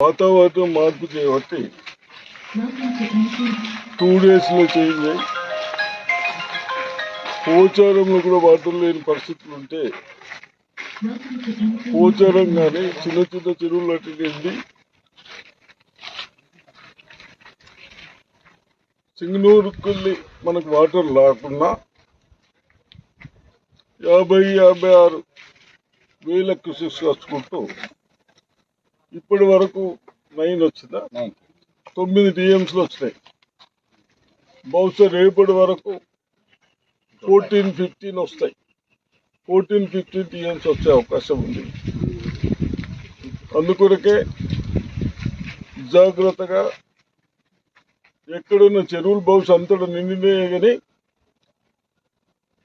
వాతావరణం మార్పు చేయబట్టి టూ డేస్లో చేంజ్ అయ్యి పోచారంలో కూడా వాటర్ లేని పరిస్థితులు ఉంటే పోచారం కానీ చిన్న చిన్న చెరువులు అటు సింగనూరుకెళ్ళి మనకు వాటర్ లేకుండా యాభై యాభై ఆరు వేల కృషి వచ్చుకుంటూ ఇప్పటి వరకు నైన్ వచ్చిందా? తొమ్మిది టీఎంసీలు వచ్చినాయి బహుశా రేపటి వరకు ఫోర్టీన్ ఫిఫ్టీన్ వస్తాయి. ఫోర్టీన్ ఫిఫ్టీన్ టీఎంసీ వచ్చే అవకాశం ఉంది. అందుకొరకే జాగ్రత్తగా ఎక్కడున్న చెరువులు బహుశా అంతటా నిండినే కానీ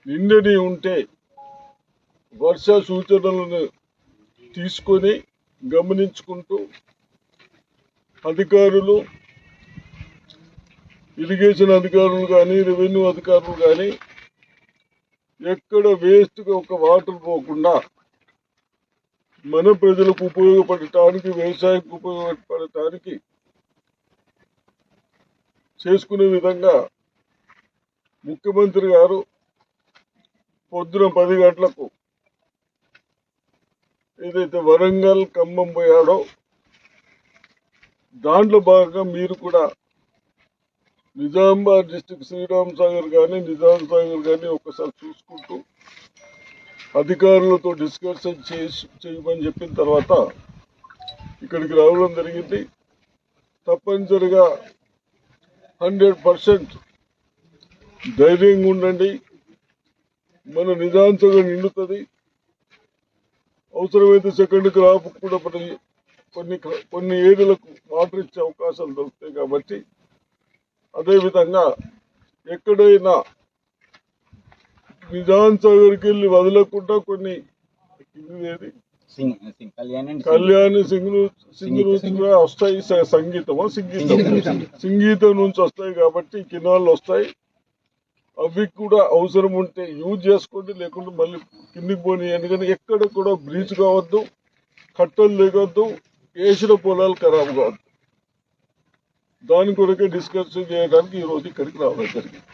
నిండని ఉంటే వర్ష సూచనలను తీసుకొని గమనించుకుంటూ అధికారులు ఇరిగేషన్ అధికారులు కానీ రెవెన్యూ అధికారులు కానీ ఎక్కడ వేస్ట్గా ఒక వాటర్ పోకుండా మన ప్రజలకు ఉపయోగపడటానికి వ్యవసాయానికి ఉపయోగపడటానికి చేసుకునే విధంగా ముఖ్యమంత్రి గారు పొద్దున పది గంటలకు ఏదైతే వరంగల్ ఖమ్మం పోయాడో దాంట్లో భాగంగా మీరు కూడా నిజామాబాద్ డిస్టిక్ శ్రీరామ్ సాగర్ కానీ నిజాం సాగర్ కానీ ఒకసారి చూసుకుంటూ అధికారులతో డిస్కషన్ చేసి చేయమని చెప్పిన తర్వాత ఇక్కడికి రావడం జరిగింది. తప్పనిసరిగా హండ్రెడ్ పర్సెంట్ ధైర్యంగా ఉండండి. మన నిజాం నిండుతుంది. అవసరమైతే సెకండ్ క్రాప్ కూడా కొన్ని కొన్ని కొన్ని ఏరియాలకు వాటర్ ఇచ్చే అవకాశాలు దొరుకుతాయి కాబట్టి అదేవిధంగా ఎక్కడైనా నిజాం సాగర్కి వెళ్ళి వదలకుండా కొన్ని ఏది? సింగ్ సింగ్ కళ్యాణ్ సింగులు సింగులు కూడా వస్తాయి స- సంగీతమా? సంగీతం. సంగీతం. నుంచి వస్తాయి కాబట్టి కినాలు వస్తాయి. అవి కూడా అవసరం ఉంటే యూజ్ చేసుకోండి లేకుంటే మళ్ళీ కిందికి పోనీ ఎందుకంటే ఎక్కడ కూడా బ్రీచ్ కావద్దు కట్టలు లేకొద్దు వేసిన పొలాలు ఖరాబ్ కావద్దు. దాని కొరకే డిస్కషన్ చేయడానికి ఈరోజు ఇక్కడికి రావడం జరిగింది.